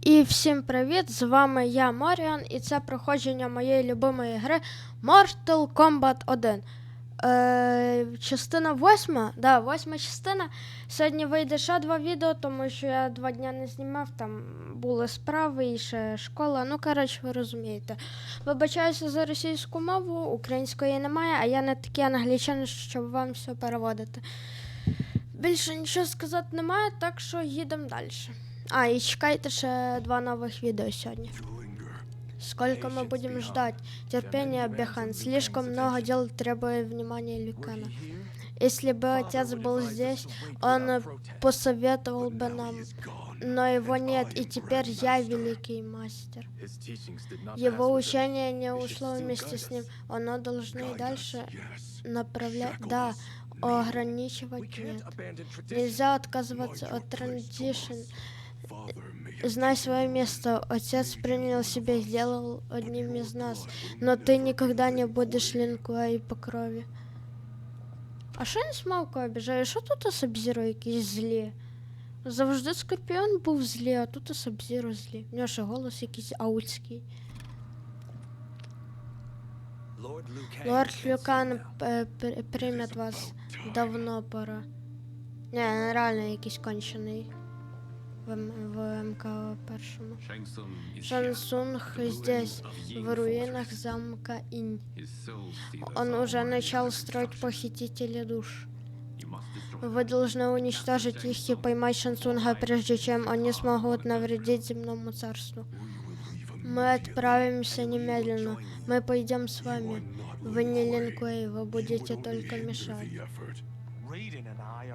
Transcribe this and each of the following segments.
І всім привіт! З вами я Маріан, і це проходження моєї любимої гри Mortal Kombat 1. Е, частина восьма. Да, восьма частина. Сьогодні вийде ще два відео, тому що я два дня не знімав, там були справи і ще школа. Ну, коротше, ви розумієте. Вибачаюся за російську мову, української немає, а я не такий англічанин, щоб вам все переводити. Більше нічого сказати немає, так що їдемо далі. А, и чекайте ще два новых видео сегодня. Сколько мы будем ждать? Терпение, Бехан. Слишком много дел требует внимания Люкана. Если бы отец был здесь, он посоветовал бы нам. Но его нет, и теперь я великий мастер. Его учение не ушло вместе с ним. Оно должно и дальше направлять... Да, ограничивать нет. Нельзя отказываться от традишн. Знай свое место. Отец принял себя и сделал одним из нас. Но ты никогда не будешь лінкою по крові. А що він смалку обіжає? Що тут Сабзіро якісь злі? Завжди Скорпіон був злі, а тут Сабзіро злі. У нього ще голос якийсь аутський. Лорд Люкан е, при- прийме вас давно пора. Не, реально якийсь кончений. В, МК першому. Шансунг здесь, в руинах замка Инь. Он уже начал строить похитителя душ. Вы должны уничтожить их и поймать Шансунга, прежде чем они смогут навредить земному царству. Мы отправимся немедленно. Мы пойдем с вами. Вы не Линкуэй, вы будете только мешать.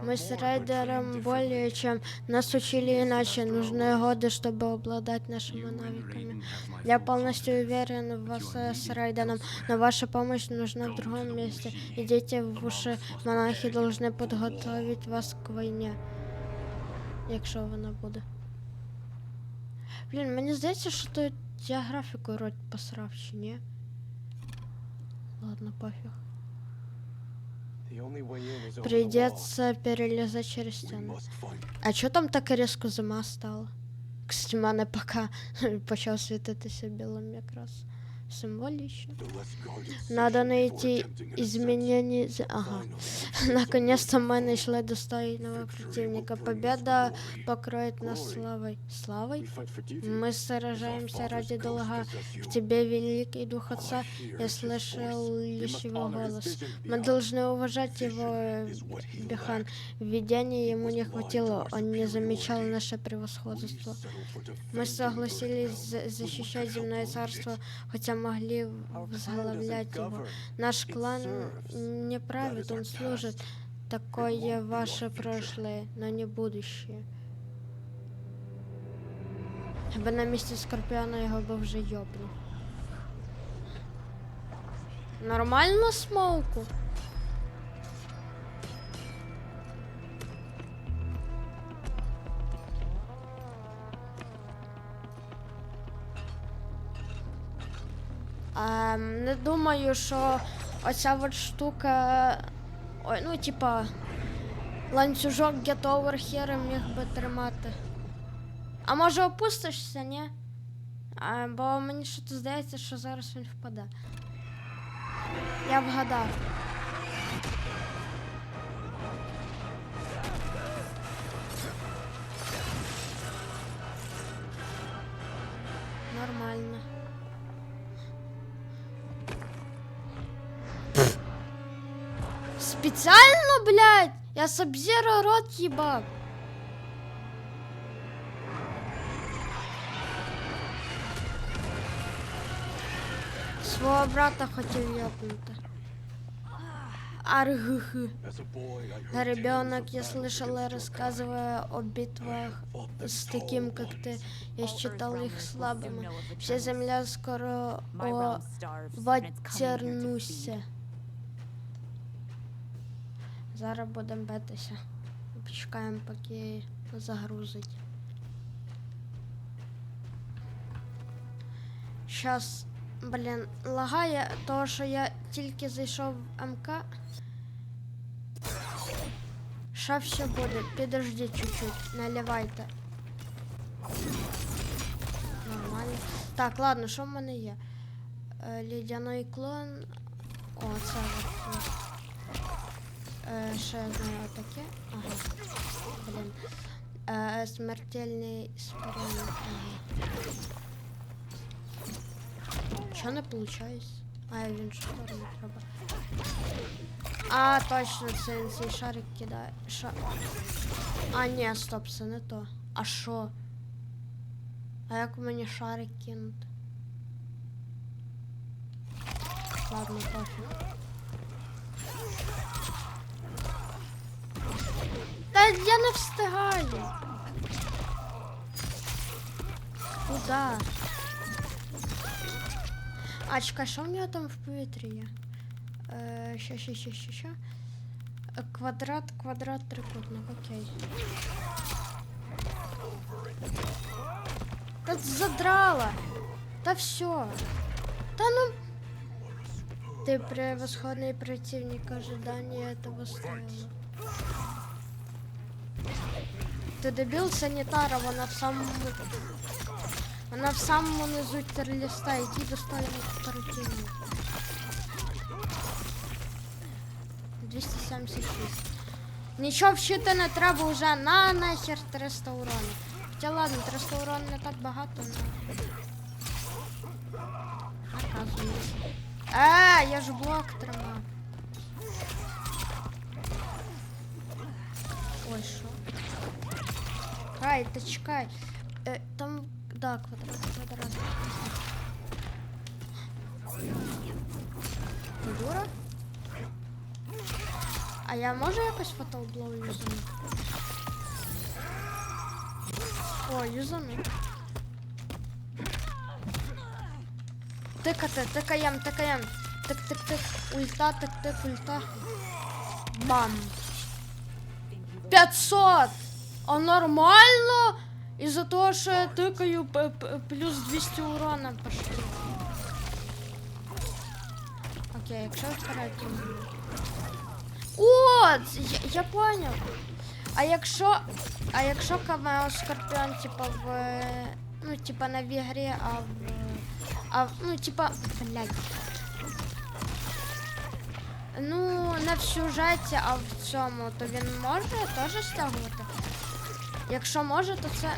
Мы с Райдером более чем нас учили иначе. Нужны годы, чтобы обладать нашими навыками. Я полностью уверен в вас э, с Райденом, но ваша помощь нужна в другом месте. Идите в уши, монахи должны подготовить вас к війні. Якщо вона буде. Блін, мені здається, що тут я графіку роть посрав, чи ні? Ладно, пофіг. Придется перелезать через стену. А чё там так резко зима стала? Кстати, мене пока почав світитися білим якраз. Символічно. Надо найти изменения. Ага. Наконец-то мы нашли достойного противника. Победа покроет нас славой. Славой? Мы сражаемся ради долга. В тебе, великий дух отца, я слышал лишь его голос. Мы должны уважать его, Бехан. Видения ему не хватило, он не замечал наше превосходство. Мы согласились за- защищать земное царство, хотя могли возглавлять его. Наш клан не правит, он служит. Такое ваше прошлое, но не будущее. Я би на місці Скорпіона його би вже йобнув. Нормально смолку? Не думаю, що оця от штука. Ой, ну, типа, ланцюжок Get Over Here міг би тримати. А може опустишся, ні? А, бо мені щось здається, що зараз він впаде. Я вгадав. Специально, блядь? Я Сабзера рот ебал. Свого брата хотів ёбнути. Аргх. Ребенок, я слышала, рассказывая о битвах с таким, как ты. Я считал их слабыми. Вся земля скоро о ватернуся. Зараз будемо битися. Почекаємо, поки загрузить. Щас, блін, лагає, того, що я тільки зайшов в МК. Ща все буде, підожди чуть-чуть, наливайте. Нормально. Так, ладно, що в мене є? Е, Лідяний клон. О, це. Е, ще я знаю таке. Ага. Блін. Е, смертельний спорін. Ага. Що не виходить? А, він що сторону треба. А, точно, це він цей шарик кидає. Ша... А, ні, стоп, це не то. А що? А як мені шарик кинути? Ладно, пофіг. Та я не встигаю. Куда? А, чекай, що в нього там в повітрі є? Е, що, що, що, що, що? Е, Квадрат, квадрат, трикутник, окей. Та задрала. Та все. Та ну. Ты превосходный противник ожидания этого стоило. Ты добил санитара, вона в самому... Вона в самому низу терліста, иди достали противника. 276. Нічого вчити не треба вже на нахер 300 урона. Хоча ладно, 300 урона не так багато, но... Наказується. Е, я ж блок тримав. Ой, що? Ай, та чекай. Е, там, да, квадрат, квадрат. Дура? А я можу якось фотоблоу юзанути? О, юзану. Тикати, тикаєм, тикаєм. Тик, тик, тик. Ульта, тик, тик, ульта. Бам. 500! А нормально? Із-за того, що я тикаю, плюс 200 урона пошли. Окей, якщо вперед. О, я, я поняв. А якщо. А якщо камео Скорпіон, типа в. Ну, типа не в ігрі, а в. А в- ну, типа. Блядь. Ну, не в сюжеті, а в цьому, то він може теж стягувати. Якщо може, то це.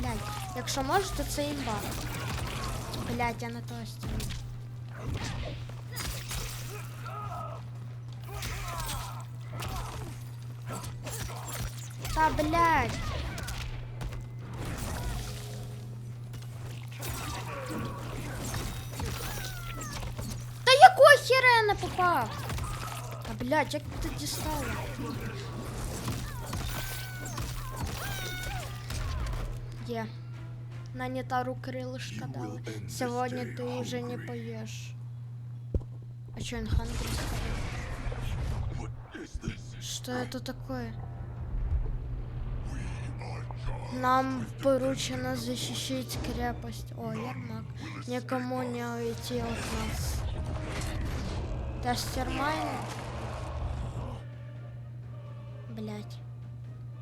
Блядь. Якщо може, то це імба. Блядь, я на то стягну. Та блядь. Та якого хера я не попав? Та блядь, як ти дістала? Є. На нетару крылышко дали. Сегодня ты уже не поешь. А чё, он хангри Что это такое? Нам поручено защищать крепость. О, Ермак. Никому не уйти от нас. Тестермайн. Блять.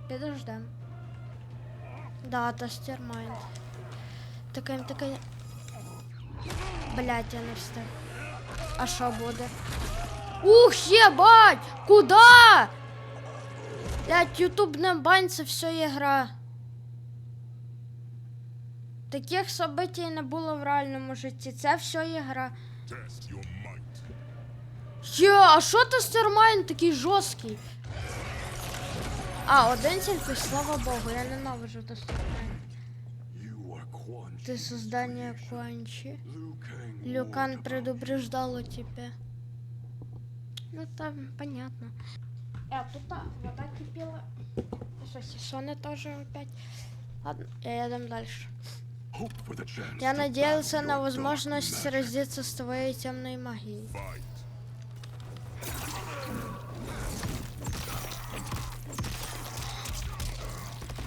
Підождем. Да, тестермайн. Такаєм, такаєм. Блять, я не встиг. А що буде? Ух, єбать! Куда? Блять, ютуб не бань, це все ігра. Таких событий не було в реальному житті. Це все ігра. Є, а що тестермайн такий жорсткий? А, один сельфи, слава богу, я ненавижу то создание. Ты создание Куанчи. Люкан предупреждала тебя. Ну там понятно. А тут -то вода кипела. Что, Сесоны тоже опять. Ладно, я едем дальше. Я надеялся на возможность сразиться с твоей темной магией.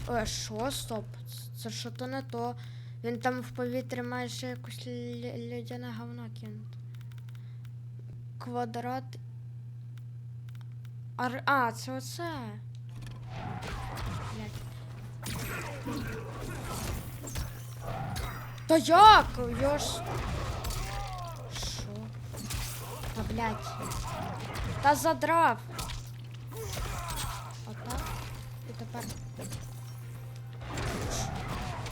Е, що, стоп? Це що то не то. Він там в повітрі майже якусь людяне говно кинути. Квадрат. Ар... А, це оце. Блядь. Та як? Я ж... Що? Та блядь. Та задрав. Отак. І тепер.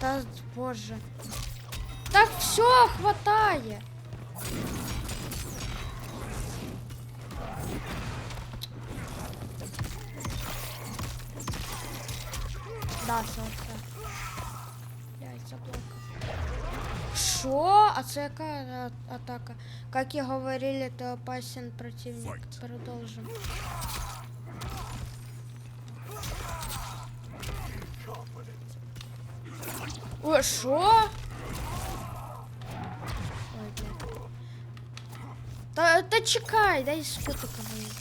Та боже. Так все, хватає. Да, все, все. Блядь, заблокав. Що? А це яка а- атака? Как и говорили, ты опасен противник. Fight. Продолжим. Ой, що? Та, та чекай, дай спиток вийде.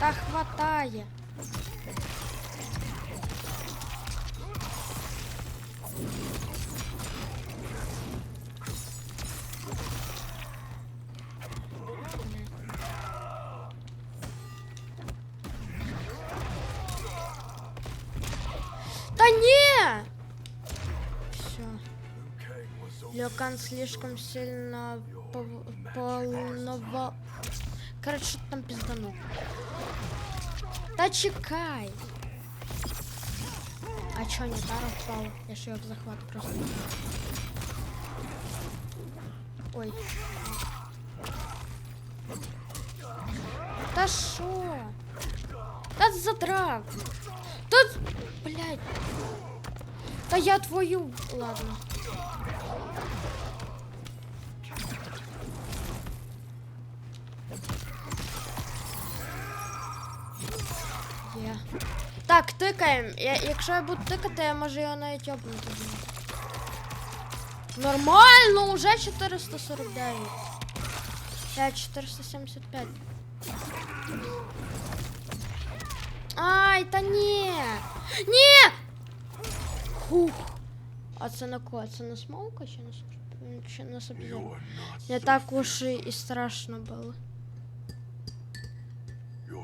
Та хватає. Лёкан слишком сильно полнова... Короче, что там пизданул. Та чекай! А чё, не Тара впала? Я ж её в захват просто. Ой. Та шо? Та задрав. Та... Блядь. Та я твою... Ладно. Є. Так, тикаємо. Я, якщо я буду тикати, я можу його навіть обнути. Нормально, уже 449. Я 475. Ай, та ні. Ні! Хух. А це на кого? Це на смолка чи на, сп- чи на You сабзі? are not Не so так уж і, і страшно було.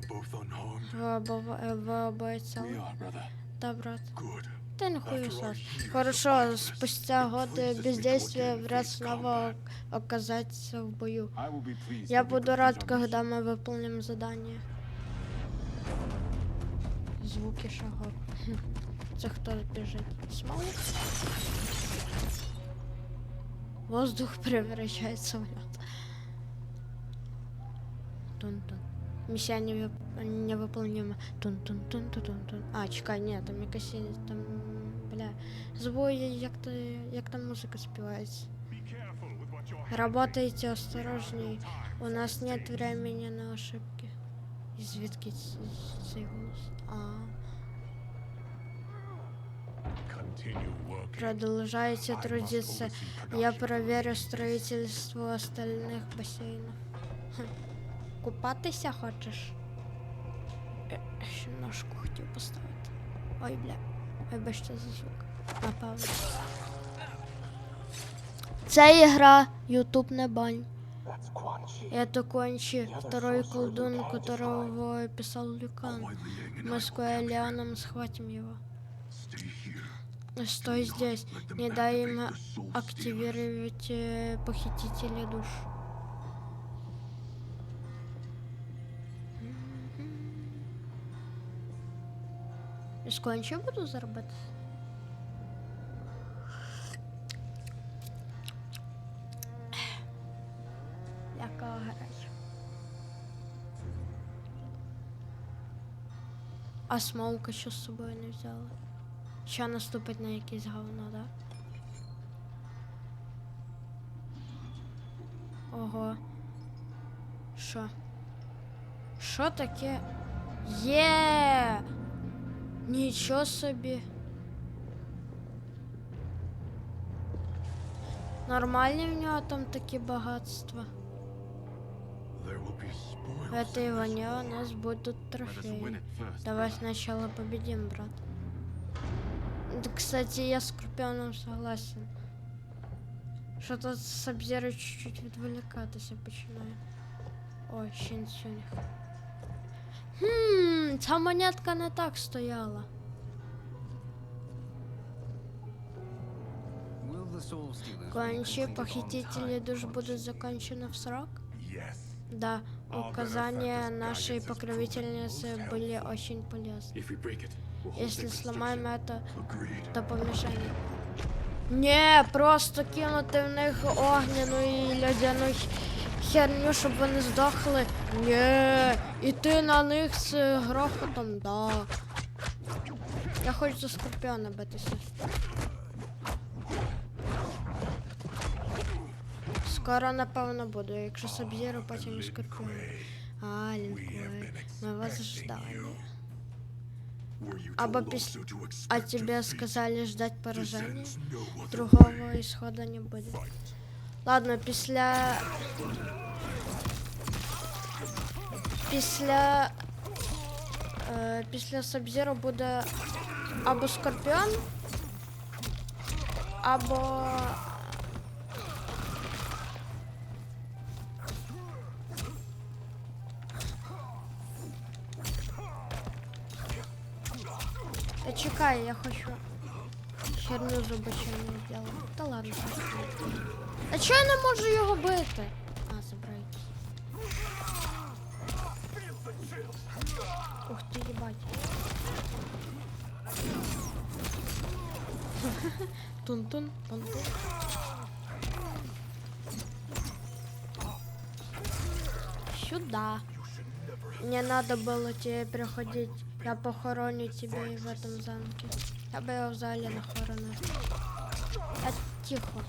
You're both unharmed. Ви оба- ви обоє We цілі. are, brother. Да, брат. Good. Ты нахуй After our усос. years of Хорошо, idleness, спустя it годы pleases me to бездействия again вряд face снова combat. оказаться в бою. I will be pleased Я when we буду рад, complete our когда мы выполним задание. Звуки шагов. Хм. Це хто біжить? Смолик? Воздух превращается в лед. Тун-тун. Миссия невып- невыполнима. Тун-тун-тун-тун-тун. А, чекай, ні, там якась є- там, бля, звуки, як, то, як там музика співається. Be careful with what you're Работайте осторожней. У нас нет времени на ошибки. І звідки ц- цей голос? А, Continue working. продолжайте I must трудиться. oversee Я production. проверю строительство остальных бассейнов. Хм. Купатися хочеш? Е, Ще ножку хотів поставити. Ой, бля. Вибачте за звук. Напевно. Це ігра YouTube не бань. Это Кончи, второй колдун, которого писал Люкан. While laying in Мы с Куэлианом схватим его. Stay here. Стой здесь, Let them не дай им activate the soul stealers. активировать э, похитителя душ. Кончи буду заробити? Яка гаряча. А смолка що з собою не взяла? Що наступить на якесь говно, да? Ого. Що? Що таке? Є! Нічого собі. Нормальні в нього там такі багатства. Этой войне у нас будут трофеи. Давай сначала победим, брат. Да, кстати, я с Скорпионом согласен. Що то Сабзіро чуть-чуть відволікатися починає. Ой, щенсюнь. Хм, ця монетка не так стояла. Will the Soul Stealers be Кончи completed on похитители time, душ Lord будут Shiro? закончены в срок? Yes. Да, Our указания benefactor's нашей guidance is покровительницы most были helpful. очень полезны. If we break it, we'll hold Если it сломаем это, Agreed. то помешание. Не, просто кинути в них огняну і льодяну х- херню, щоб вони здохли. Ні, іти на них з грохотом, да. Я хочу за скорпіона битися. Скоро, напевно, буду, якщо Сабзіру, потім і. А, Лінквей, ми вас ждали. Або told піс... also to expect А тебе сказали ждать поражения? Другого исхода не буде. Fight. Ладно, після. Після. Е, після Сабзіру буде або Скорпіон, або. Та чекай, я хочу херню зубочину зробити. Та ладно. А чого я не можу його бити? А, забирайте. Ух ти, їбать. Тун-тун, тун-тун. Сюда. Не надо было тебе приходить. Я похороню тебя и в этом замке. Я бы его в зале нахоронил. А, тихо.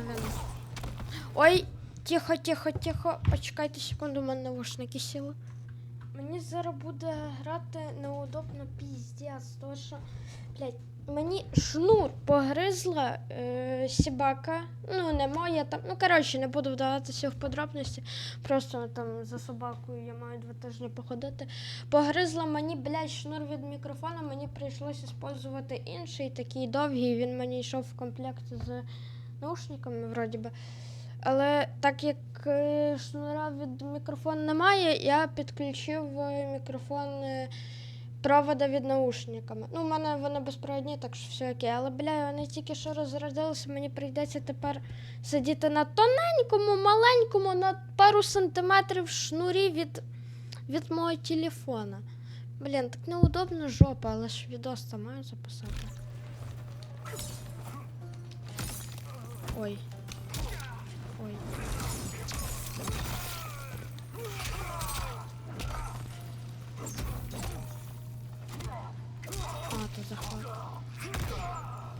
Він? Ой, тихо, тихо, тихо. Почекайте секунду, у мене навушники сіли. Мені зараз буде грати неудобно піздець, тому що, блядь, мені шнур погризла е, собака. Ну, не моя там. Ну, коротше, не буду вдаватися в подробності. Просто там за собакою я маю два тижні походити. Погризла мені, блядь, шнур від мікрофона, мені прийшлося використовувати інший, такий довгий. Він мені йшов в комплекті з наушниками, вроді би. Але так як е, шнура від мікрофону немає, я підключив е, мікрофон е, провода від наушниками. Ну, у мене вони безпровідні, так що все окей. Але бля, вони тільки що розрядилися, мені прийдеться тепер сидіти на тоненькому, маленькому, на пару сантиметрів шнурі від, від мого телефона. Блін, так неудобно жопа, але ж відос маю записати. Ой. Ой. А, то захват.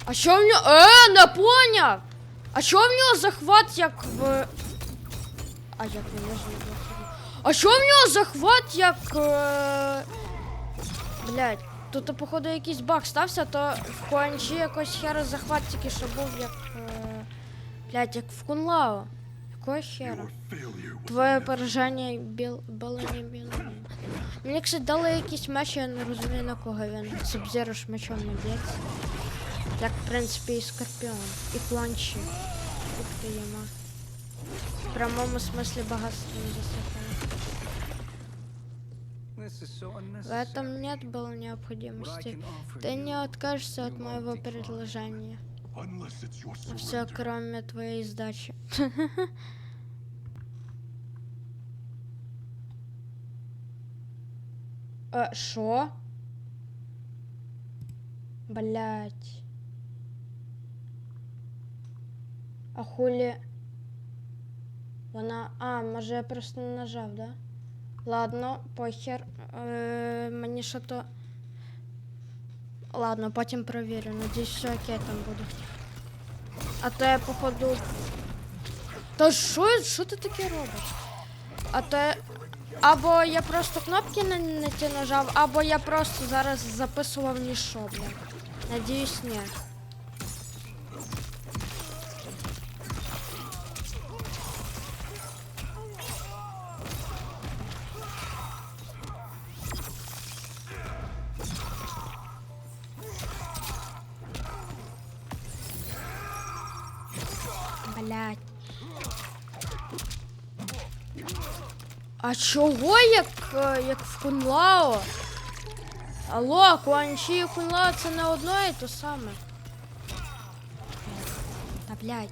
А що в нього? Е, не поняв! А що в нього захват як в. А як не знаю. А що в нього захват як. Е... Блять, тут походу якийсь баг стався, то в QNG якось хера захват тільки що був як. Е... Блять, як в Кунлао. Якого хера? Your failure was Твоє inevitable. пораження біл... було не біло. Мені, кстати, дали якийсь меч, я не розумію на кого він. Субзіро ж мечом не б'ється. Як, в принципі, і Скорпіон, і Кланчі. Ух ти єма. В прямому смислі багатство не засипає. This is so В unnecessary. этом нет было What I необходимости. can offer Ты you, не откажешься от you моего won't decline. предложения. Все, кроме твоей сдачи. А, шо? Блять. А хулі. Вона. А, може я просто нажав, да? Ладно, похер. Е, мені що то. Ладно, потім провірю. Надіюсь, все окей там буде. А то я походу. Та що, що ти таке робиш? А то я. або я просто кнопки не, не ті нажав, або я просто зараз записував нішо, блядь. Надіюсь, ні. Блядь. А чого як, е, як в Кунлао? Алло, Куанчі і Кунлао це не одно і то саме. Та блядь.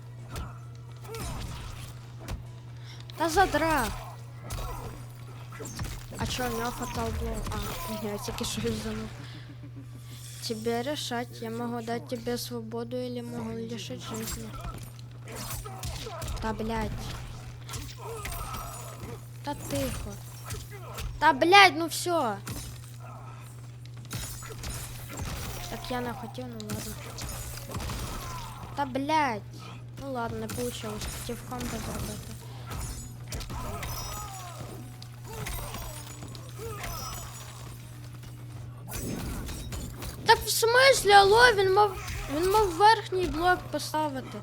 Та задрав. А чё, у него фатал был? А, я тільки що забыл. Тебе решать. Я могу дать тебе свободу или могу лишить жизни. Та блядь. Та тихо. Та блядь, ну все. Так я не хотів, ну ладно. Та блядь. Ну ладно, не получилось. Хотів комбо зробити. Так в смислі, алло, він мав. Він мав верхній блок поставити.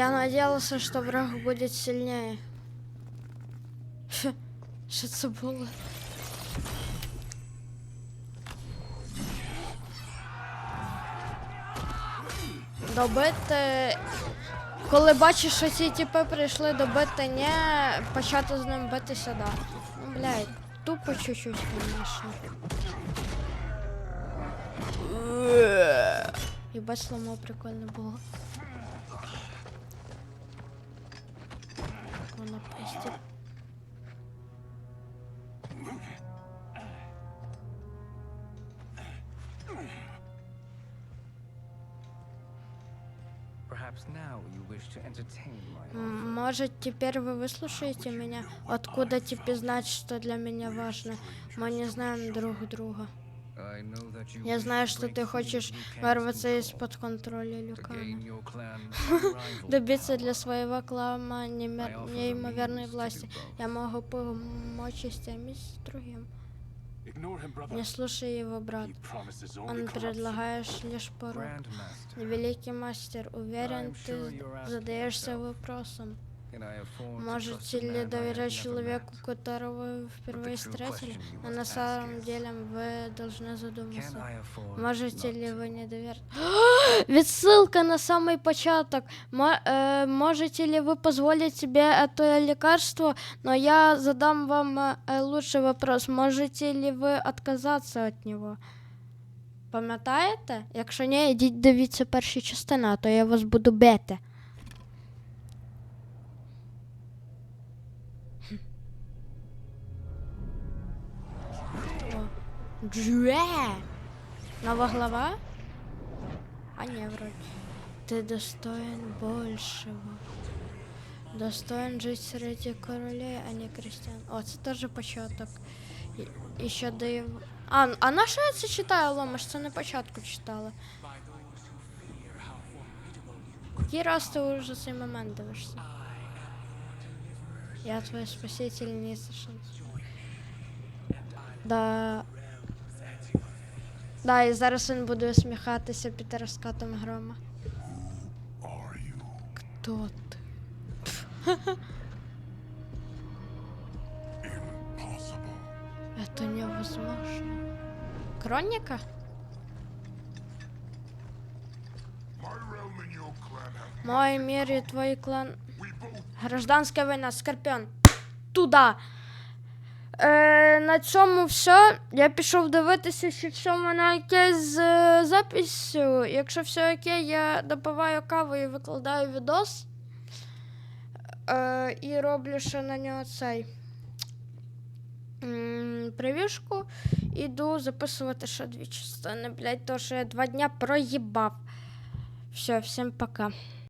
Я надеялся, что враг будет сильнее. Що це було? Добити. Коли бачиш, що ці типи прийшли добити, не почати з ним битися, да. Ну, блядь, тупо чуть-чуть, конечно. Єбать, сломо прикольно було. М, Может, теперь вы выслушаете меня? Откуда тебе знать, что для меня важно? Мы не знаем друг друга. I know that you Я wish знаю, to что break ты free хочешь from Lucan's вырваться control, из-под контроля to gain Люкана. your clan unrivaled Добиться power. для своего клана I немер- offer the неимоверной means to власти. do both. Я могу помочь и с тем, и с другим. Ignore him, brother. Не слушай его, брат. He promises only Он corruption. предлагает лишь порог. Grandmaster, Великий мастер, уверен, I'm ты sure you're asking задаешься yourself, вопросом. can I afford to Можете trust a ли man I доверять have never человеку, met? которого вы впервые true встретили? question you Но must на ask самом is, деле вы должны Can задуматься. I afford Можете not ли to? вы не доверять? Відсилка на самий початок. Мо- е, можете ли вы позволить себе это лекарство? Но я задам вам е, е, лучший вопрос. Можете ли ви отказаться від нього? Пам'ятаєте? Якщо ні, ідіть дивіться перші частини, а то я вас буду бити. О. Джуе! Нова глава? А не, вроде. Ты достоин большего. Достоин жить среди королей, а не крестьян. О, це теж початок. І, і ще див... А, а на що я це ж Це на початку читала. Який раз ти вже цей момент дивишся? Я твоя спасительниця. шанс. Да. Да, і зараз він буде усміхатися під розкатом грома. Хто ти? Это невозможно. Have. Мой мир і твій клан. Гражданська війна, Скорпіон. Туда. Е, на цьому все. Я пішов дивитися, чи все в мене окей з е, записю. Якщо все окей, я допиваю каву і викладаю відос. Е, і роблю ще на нього цей м, прев'юшку. Іду записувати ще дві частини, блядь, то що я два дня проїбав. Все, всім пока.